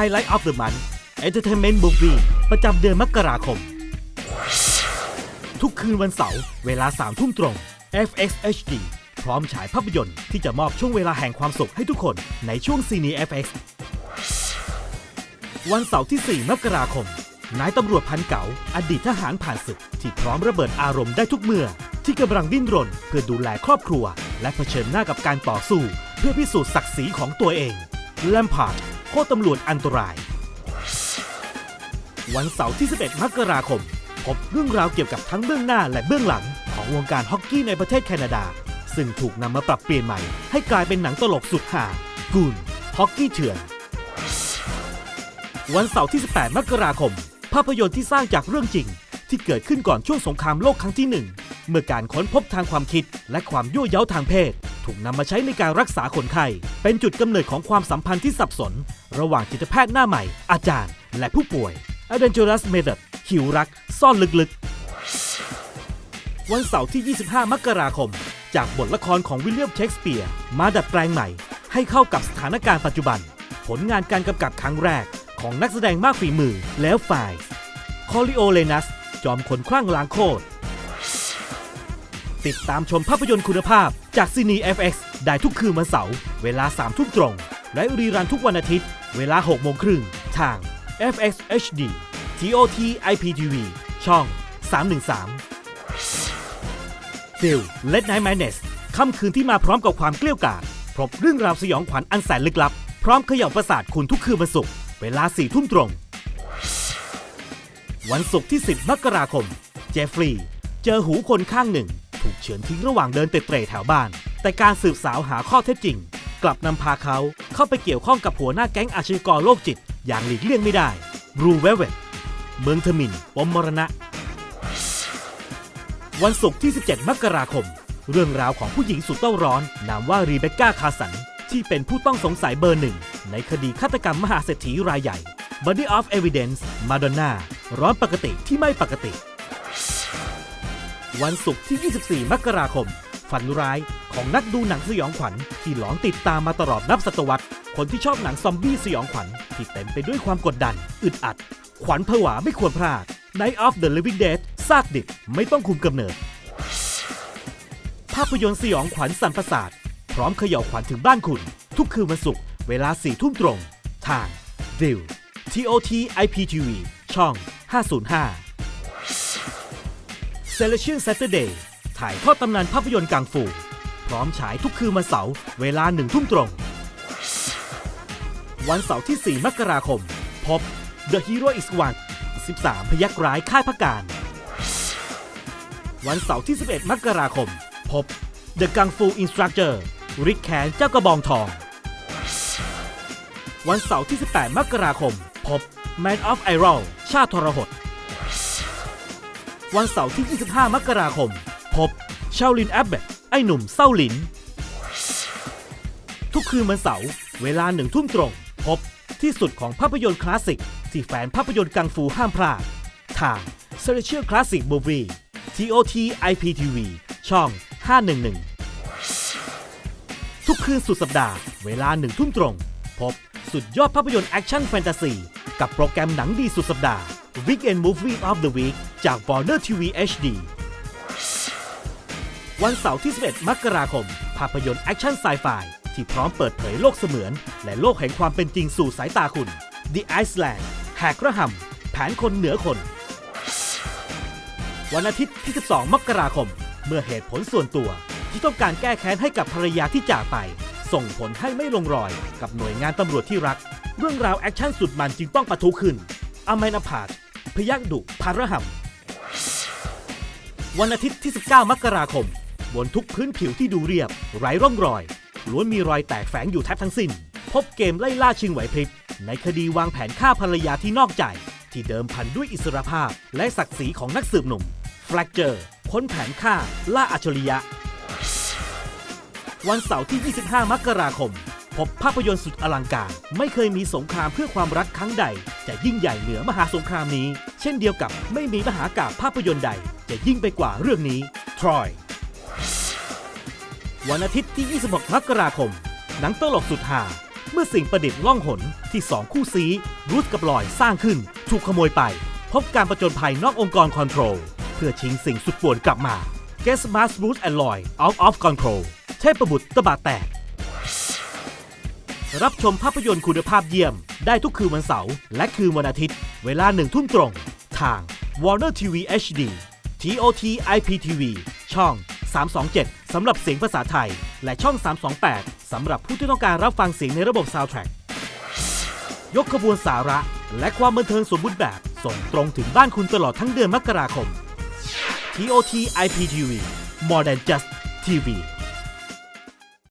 Highlight of the Month Entertainment Movie ประจำเดือนมกราคม ทุกคืนวันเสาร์เวลา3ทุ่มตรง FX HD พร้อมฉายภาพยนตร์ที่จะมอบช่วงเวลาแห่งความสุขให้ทุกคนในช่วงซีนี FX วันเสาร์ที่ 4 มกราคม นายตำรวจพันเก๋าอดีตทหารผ่านศึก ที่พร้อมระเบิดอารมณ์ได้ทุกเมื่อ ที่กำลังดิ้นรน เพื่อดูแลครอบครัว และเผชิญหน้ากับการต่อสู้ เพื่อพิสูจน์ศักดิ์ศรีของตัวเองแลมพาร์ด โคตรตำรวจอันตราย วันเสาร์ที่ 11 มกราคม พบเรื่องราวเกี่ยวกับทั้งเบื้องหน้าและเบื้องหลัง ของวงการฮอกกี้ในประเทศแคนาดา ซึ่งถูกนำมาปรับเปลี่ยนใหม่ ให้กลายเป็นหนังตลกสุดฮากูนฮอกกี้เถื่อน วันเสาร์ที่ 18 มกราคม ภาพยนตร์ที่สร้างจากเรื่องจริง ที่เกิดขึ้นก่อนช่วงสงครามโลกครั้งที่หนึ่งเมื่อการค้นพบทางความคิดและความยั่วเย้าทางเพศ ถูกนำมาใช้ในการรักษาคนไข้ เป็นจุดกำเนิดของความสัมพันธ์ที่สับสน ระหว่างจิตแพทย์หน้าใหม่ อาจารย์ และผู้ป่วย Adventurous Method หิวรัก ซ่อนลึกๆ วันเสาร์ที่ 25 มกราคม จากบทละครของวิลเลียมเชกสเปียร์มาดัดแปลงใหม่ ให้เข้ากับสถานการณ์ปัจจุบัน ผลงานการกำกับครั้งแรกของนักแสดงมากฝีมือแล้วฝ่ายคอริโอเลนัส จอมคนคลั่งล้างโคตร ติดตามชมภาพยนตร์คุณภาพจากซีนี FX ได้ทุกคืนวันเสาร์เวลา3ทุ่มตรง และรีรันทุกวันอาทิตย์ เวลา 6 โมงครึ่งทาง FX HD TOT IPTV ช่อง 313 ฟิลเลดไนท์แมนเนสค่ำคืนที่มาพร้อมกับความเกลี้ยวกล่อมพบเรื่องราวสยองขวัญอันแสนลึกลับ พร้อมเขย่าประสาทคุณทุกคืนวันศุกร์เวลาสี่ทุ่มตรง วันศุกร์ที่ 10 มกราคม เจฟฟรีย์เจอหูคนข้างหนึ่ง ถูกเฉือนทิ้งระหว่างเดินเตะเตร่แถวบ้าน แต่การสืบสาวหาข้อเท็จจริง กลับนำพาเขาเข้าไปเกี่ยวข้องกับหัวหน้าแก๊งอาชญากรโรคจิต อย่างหลีกเลี่ยงไม่ได้รูเวเวตเมืองทมินปมมรณะ วันศุกร์ที่ 17 มกราคม เรื่องราวของผู้หญิงสุดเต้าร้อน นามว่ารีเบคก้าคาสัน ที่เป็นผู้ต้องสงสัยเบอร์หนึ่ง ในคดีฆาตกรรมมหาเศรษฐีรายใหญ่ Body of Evidence Madonna ร้อนปกติที่ไม่ปกติ วันศุกร์ที่ 24 มกราคม ฝันร้าย ของนักดูหนังสยองขวัญที่หลอนติดตามมาตลอดนับศตวรรษ คนที่ชอบหนังซอมบี้สยองขวัญที่เต็มไปด้วยความกดดัน อึดอัด ขวัญผวาไม่ควรพลาด Night of the Living Dead ซากดิบไม่ต้องคุมกำเนิด ภาพยนตร์สยองขวัญสันประสาท พร้อมเขย่าวขวัญถึงบ้านคุณ ทุกคืนวันศุกร์เวลา4ทุ่มตรง ทาง v i l TOT IPTV ช่อง 505 Celestial Saturday ถ่ายทอดตำนานภาพยนตร์กังฟู พร้อมฉายทุกคืนวันเสาร์เวลาหนึ่งทุ่มตรง วันเสาร์ที่ 4 มกราคม พบ The Hero is One 13 พยักร้ายค่ายพระการ วันเสาร์ที่ 11 มกราคม พบ The Kung Fu Instructor ริกแคนเจ้ากระบองทอง วันเสาร์ที่ 18 มกราคม พบ Man of Iron ชาติทรหด วันเสาร์ที่ 25 มกราคม พบชาลินแอบเบต ไอหนุ่มเศร้าหลิน ทุกคืนวันเสาร์เวลาหนึ่งทุ่มตรง พบที่สุดของภาพยนตร์คลาสสิก ที่แฟนภาพยนตร์กังฟูห้ามพลาด ทาง s e l e c i a l Classic Movie TOT IPTV ช่อง 511 ทุกคืนสุดสัปดาห์ เวลาหนึ่งทุ่มตรง พบสุดยอดภาพยนตร์แอคชั่นแฟนตาซีกับโปรแกรมหนังดีสุดสัปดาห์ Weekend Movie of the Week จาก Warner TV HD วันเสาร์ที่ 11 มกราคม ภาพยนตร์แอคชั่นไซไฟที่พร้อมเปิดเผยโลกเสมือน และโลกแห่งความเป็นจริงสู่สายตาคุณ The Iceland แหกระหำแผนคนเหนือคน วันอาทิตย์ที่ 12 มกราคม เมื่อเหตุผลส่วนตัว ที่ต้องการแก้แค้นให้กับภรรยาที่จากไป ส่งผลให้ไม่ลงรอยกับหน่วยงานตำรวจที่รัก เรื่องราวแอคชั่นสุดมันจึงต้องปะทุขึ้นอเมนพาดพยักดุพาระหำวันอาทิตย์ที่ 19 มกราคม บนทุกพื้นผิวที่ดูเรียบ ไร้ร่องรอย ล้วนมีรอยแตกแฝงอยู่แทบทั้งสิ้น พบเกมไล่ล่าชิงไหวพริบ ในคดีวางแผนฆ่าภรรยาที่นอกใจ ที่เดิมพันด้วยอิสรภาพ และศักดิ์ศรีของนักสืบหนุ่มแฟลกเจอร์ค้นแผนฆ่า ล่าอัจฉริยะ วันเสาร์ที่ 25 มกราคม พบภาพยนตร์สุดอลังการ ไม่เคยมีสงครามเพื่อความรักครั้งใด จะยิ่งใหญ่เหนือมหาสงครามนี้ เช่นเดียวกับไม่มีมหากาพภาพยนตร์ใด จะยิ่งไปกว่าเรื่องนี้ทรอย วันอาทิตย์ที่ 26 มกราคม หนังตลกสุดฮาเมื่อสิ่งประดิษฐ์ล่องหนที่สองคู่ซีรูทกับลอยสร้างขึ้น ถูกขโมยไป พบการประจนภัยนอกองค์กรคอนโทรล เพื่อชิงสิ่งสุดป่วนกลับมา Guess Mars Root and Loy Out of Control เทพบุตรตะบะแตก รับชมภาพยนตร์คุณภาพเยี่ยม ได้ทุกคืนวันเสาร์และคืนวันอาทิตย์ เวลาหนึ่งทุ่มตรง ทาง Warner TV HD TOT IPTV ช่อง 327 สำหรับเสียงภาษาไทย และช่อง 328 สำหรับผู้ที่ต้องการรับฟังเสียงในระบบซาวด์แทร็กยกขบวนสาระ และความบันเทิงสมบูรณ์แบบ ส่งตรงถึงบ้านคุณตลอดทั้งเดือนมกราคม TOT IPTV More than just TV